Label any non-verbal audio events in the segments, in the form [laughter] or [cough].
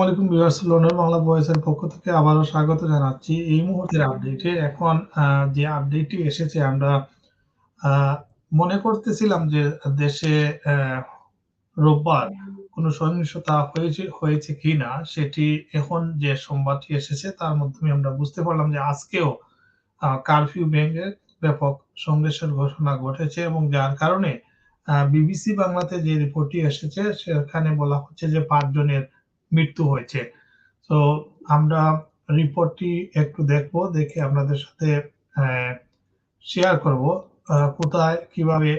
আসসালামু আলাইকুম viewers London Bangla ভয়েসের পক্ষ থেকে আবারও স্বাগত জানাচ্ছি। এই মুহূর্তের আপডেটে এখন যে আপডেটটি এসেছে, আমরা মনে করতেছিলাম যে দেশে রোববার কোনো সহিংসতা হয়েছে হয়েছে কিনা, সেটি এখন যে সংবাদটি এসেছে, তার মাধ্যমে আমরা বুঝতে পারলাম যে আজকেও কারফিউ ভেঙে ব্যাপক সংঘর্ষের ঘটনা ঘটেছে এবং যার কারণে বিবিসি বাংলাতে যে রিপোর্টটি এসেছে, সেখানে বলা হচ্ছে যে পাঁচজনের মৃত্যু হয়েছে। তো আমরা রিপোর্টটি একটু দেখব, দেখে আপনাদের সাথে শেয়ার করব কোথায়, কীভাবে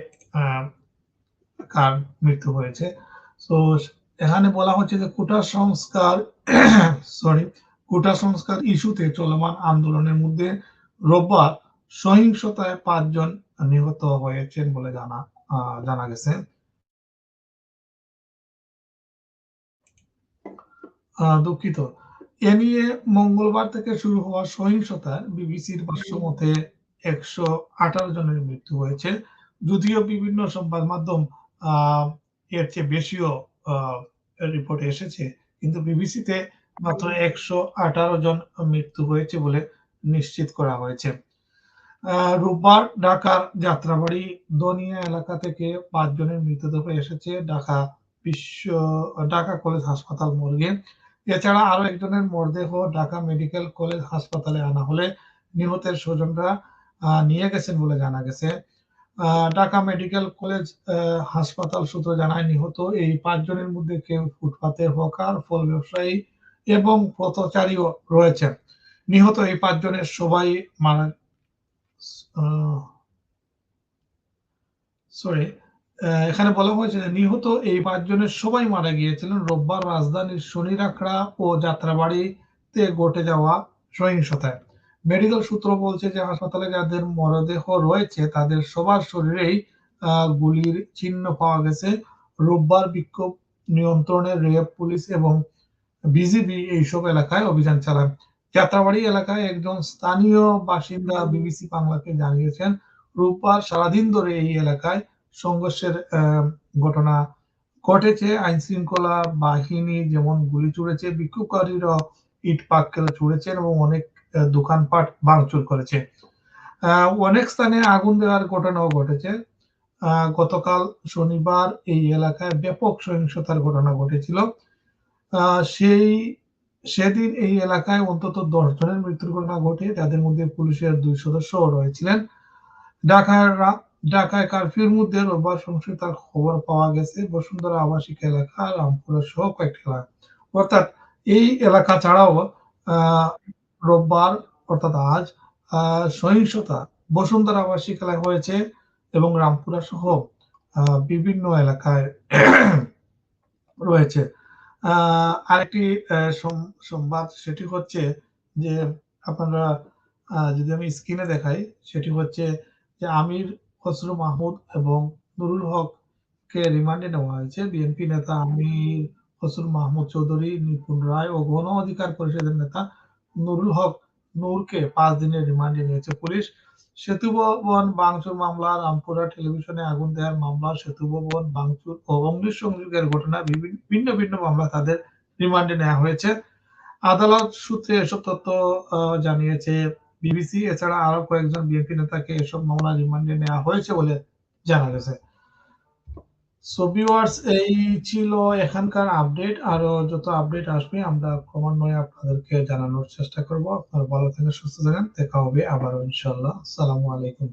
কার মৃত্যু হয়েছে। তো এখানে বলা হচ্ছে যে কোটা সংস্কার [coughs] সরি কোটা সংস্কার ইস্যুতে চলমান আন্দোলনের মধ্যে রোববার সহিংসতায় পাঁচজন নিহত হয়েছেন বলে জানা জানা গেছে। দুঃখিত। এ নিয়ে মঙ্গলবার থেকে শুরু হওয়া সহিংসতার বিবিসির ভাষ্য মতে একশো আঠারো জনের মৃত্যু হয়েছে। যদিও বিভিন্ন সংবাদ মাধ্যম এর চেয়ে বেশিও রিপোর্ট এসেছে, কিন্তু বিবিসিতে মাত্র একশো আঠারো জন মৃত্যু হয়েছে বলে নিশ্চিত করা হয়েছে। রোববার ঢাকার যাত্রাবাড়ি দনিয়া এলাকা থেকে পাঁচজনের মৃতদেহ এসেছে ঢাকা বিশ্ব, ঢাকা কলেজ হাসপাতাল মর্গে। এছাড়া আরও একজনের মরদেহ ঢাকা মেডিকেল কলেজ হাসপাতালে আনা হলে নিহতের স্বজনরা নিয়ে গেছেন বলে জানা গেছে। ঢাকা মেডিকেল কলেজ হাসপাতাল সূত্র জানায় নিহত এই পাঁচজনের মধ্যে কেউ ফুটপাতের হকার, ফল ব্যবসায়ী এবং পথচারীও রয়েছেন। নিহত এই পাঁচজনের সবাই মারা সরি এখানে বলা হয়েছে যে নিহত এই পাঁচজনের সবাই মারা গিয়েছিলেন। রোববার রাজধানীর শনিরাখড়া ও যাত্রাবাড়িতে ঘটে যাওয়া সহিংসতায়। মেডিকেল সূত্র বলছে যে হাসপাতালে যাদের মরদেহ রয়েছে, তাদের সবার শরীরেই গুলির চিহ্ন পাওয়া গেছে। রোববার বিক্ষোভ নিয়ন্ত্রণে র্যাব, পুলিশ এবং বিজিবি এইসব এলাকায় অভিযান চালান যাত্রাবাড়ি এলাকায় একজন স্থানীয় বাসিন্দা বিবিসি বাংলাকে জানিয়েছেন, রোববার সারাদিন ধরে এই এলাকায় সংঘর্ষের ঘটনা ঘটেছে। আইন শৃঙ্খলা বাহিনী যেমন গুলি ছুড়েছে বিক্ষোভকারীরা ইট পাক্কেল ছুড়েছেন এবং অনেক দোকানপাট ভাঙচুর করেছে। অনেক স্থানে আগুন দেওয়ার ঘটনাও ঘটেছে। গতকাল শনিবার এই এলাকায় ব্যাপক সহিংসতার ঘটনা ঘটেছিল। সেই, সেদিন এই এলাকায় অন্তত দশ জনের মৃত্যুর ঘটনা ঘটে। যাদের মধ্যে পুলিশের দুই সদস্য রয়েছিলেন। ঢাকার ঢাকায় কারফিউর মধ্যে রোববার সহিংসতার খবর পাওয়া গেছে। বসুন্ধরা আবাসিক এলাকা রামপুরা সহ কয়েকটি এলাকা। অর্থাৎ এই এলাকা ছাড়াও রোববার, অর্থাৎ আজ সহিংসতা বসুন্ধরা আবাসিক এলাকা হয়েছে এবং রামপুরা সহ বিভিন্ন এলাকায় [clears throat] রয়েছে। আরেকটি সংবাদ সেটি হচ্ছে যে আপনারা যদি আমি স্ক্রিনে দেখাই, সেটি হচ্ছে যে আমির খসরু মাহমুদ এবং নুরুল হক কে রিমান্ডে নেওয়া হয়েছে। বিএনপি নেতা আমির খসরু মাহমুদ চৌধুরী, নিপুণ রায় ও গণ অধিকার পরিষদের নেতা নুরুল হক নূরকে পাঁচ দিনের রিমান্ডে নিয়েছে পুলিশ। সেতু ভবন ভাঙচুর মামলা, রামপুরা টেলিভিশনে আগুন দেওয়ার মামলা, সেতু ভবন ভাঙচুর ও অগ্নি সংযোগের ঘটনা ভিন্ন ভিন্ন মামলা তাদের রিমান্ডে নেওয়া হয়েছে। আদালত সূত্রে এসব তথ্য জানিয়েছে বিবিসি, এছাড়া আরও কয়েকজন বিএনপি নেতাকে এসব মামলা রিমান্ডে নেওয়া হয়েছে বলে জানা গেছে। সো ভিউয়ার্স এই ছিল এখানকার আপডেট। আরও যত আপডেট আসবে, আমরা ক্রমান্বয়ে আপনাদেরকে জানানোর চেষ্টা করব। আপনারা ভালো থাকেন, সুস্থ থাকেন। দেখা হবে আবার ইনশাল্লাহ আসসালামু আলাইকুম।